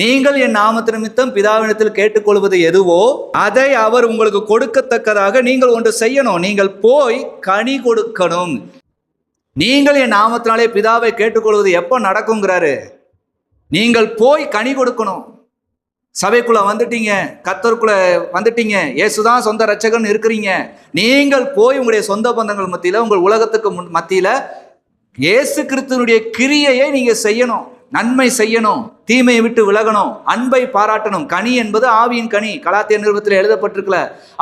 நீங்கள் என் நாமத்து நிமித்தம் பிதாவினத்தில் கேட்டுக்கொள்வது எதுவோ அதை அவர் உங்களுக்கு கொடுக்கத்தக்கதாக நீங்கள் ஒன்று செய்யணும். நீங்கள் போய் கனி கொடுக்கணும். நீங்கள் என் நாமத்தினாலே பிதாவை கேட்டுக்கொள்வது எப்போ நடக்குங்கிறாரு நீங்கள் போய் கனி கொடுக்கணும். சபைக்குள்ள வந்துட்டீங்க கத்தருக்குள்ள வந்துட்டீங்க இயேசுதான் சொந்த ரச்சகன் இருக்கிறீங்க. நீங்கள் போய் உங்களுடைய சொந்த பந்தங்கள் மத்தியில உங்கள் உலகத்துக்கு முன் மத்தியில இயேசு கிறிஸ்துவனுடைய கிரியையை நீங்க செய்யணும். நன்மை செய்யணும் தீமையை விட்டு விலகணும் அன்பை பாராட்டணும். கனி என்பது ஆவியின் கனி. கலாத்திய நிறுவனத்தில் எழுதப்பட்டிருக்கல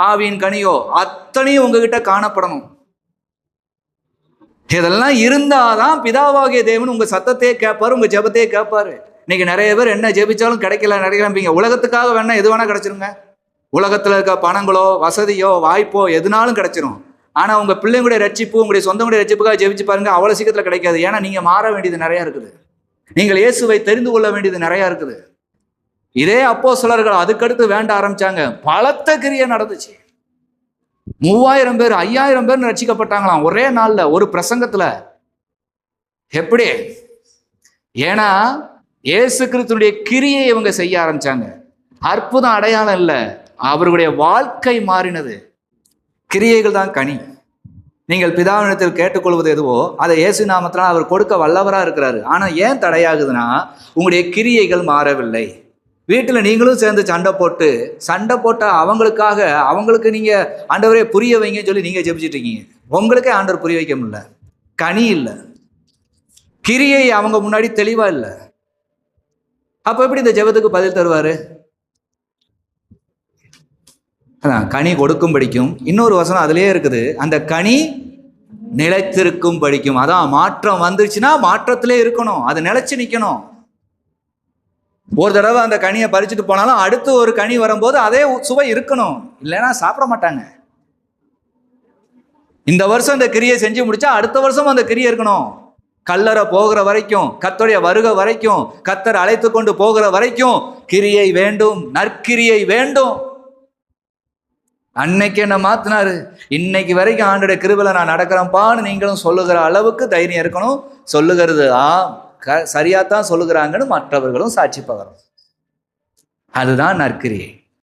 ஆவியின் கனியோ அத்தனையும் உங்ககிட்ட காணப்படணும். இதெல்லாம் இருந்தாதான் பிதாவாகிய தேவன் உங்க சத்தத்தையே கேட்பாரு உங்க ஜெபத்தையே கேட்பாரு. இன்னைக்கு நிறைய பேர் என்ன ஜெபிச்சாலும் கிடைக்கல கிடைக்கலம்பீங்க உலகத்துக்காக வேணா எது வேணா கிடைச்சிருங்க. உலகத்துல இருக்க பணங்களோ வசதியோ வாய்ப்போ எதுனாலும் கிடைச்சிரும். ஆனா உங்க பிள்ளைங்களுடைய ரட்சிப்பு உங்களுடைய சொந்தங்களுடைய ரட்சிப்புக்காக ஜெபிச்சு பாருங்க அவ்வளவு சீக்கிரத்துல கிடைக்காது. ஏன்னா நீங்க மாற வேண்டியது நிறைய இருக்குது. நீங்கள் இயேசுவை தெரிந்து கொள்ள வேண்டியது நிறைய இருக்குது. இதே அப்போ சிலர்கள் அதுக்கடுத்து வேண்ட ஆரம்பிச்சாங்க. பலத்த கிரியை நடந்துச்சு. மூவாயிரம் பேர் ஐயாயிரம் பேர் ரசிக்கப்பட்டாங்களாம் ஒரே நாள்ல ஒரு பிரசங்கத்துல. எப்படி? ஏன்னா இயேசு கிறிஸ்துடைய கிரியை இவங்க செய்ய ஆரம்பிச்சாங்க. அற்புதம் அடையாளம் இல்லை. அவர்களுடைய வாழ்க்கை மாறினது. கிரியைகள் தான் கனி. நீங்கள் பிதாவினத்தில் கேட்டுக்கொள்வது எதுவோ அதை இயேசு நாமத்தினால் அவர் கொடுக்க வல்லவராக இருக்கிறாரு. ஆனால் ஏன் தடையாகுதுன்னா உங்களுடைய கிரியைகள் மாறவில்லை. வீட்டில் நீங்களும் சேர்ந்து சண்டை போட்டு சண்டை போட்ட அவங்களுக்காக அவங்களுக்கு நீங்கள் ஆண்டவரே புரிய வைங்கன்னு சொல்லி நீங்கள் ஜெபிச்சிட்டு இருக்கீங்க. உங்களுக்கே ஆண்டவர் புரிய வைக்க முடியல. கனி இல்லை. கிரியை அவங்க முன்னாடி தெளிவாக இல்லை. அப்போ எப்படி இந்த ஜெபத்துக்கு பதில் தருவாரு? அதான் கனி கொடுக்கும் படிக்கும் இன்னொரு வசனம் அதுலேயே இருக்குது. அந்த கனி நிலைத்திருக்கும் படிக்கும் அதான் மாற்றம் வந்துருச்சுன்னா மாற்றத்திலே இருக்கணும். அது நிலைச்சு நிற்கணும் ஒரு தடவை அந்த கனியை பறிச்சுட்டு போனாலும் அடுத்து ஒரு கனி வரும்போது அதே சுவை இருக்கணும். இல்லைன்னா சாப்பிட மாட்டாங்க. இந்த வருஷம் இந்த கிரியை செஞ்சு முடிச்சா அடுத்த வருஷம் அந்த கிரியை இருக்கணும். கல்லறை போகிற வரைக்கும் கத்தோடைய வருக வரைக்கும் கத்தர் அழைத்து கொண்டு போகிற வரைக்கும் கிரியை வேண்டும் நற்கிரியை வேண்டும். அன்னைக்கு என்ன மாத்தினாரு? இன்னைக்கு வரைக்கும் ஆண்டுடைய கிருபில நான் நடக்கிறேன்ப்பான்னு நீங்களும் சொல்லுகிற அளவுக்கு தைரியம் இருக்கணும். சொல்லுகிறது ஆ க சரியாத்தான் சொல்லுகிறாங்கன்னு மற்றவர்களும் சாட்சி பகரும். அதுதான் நற்கிரியை.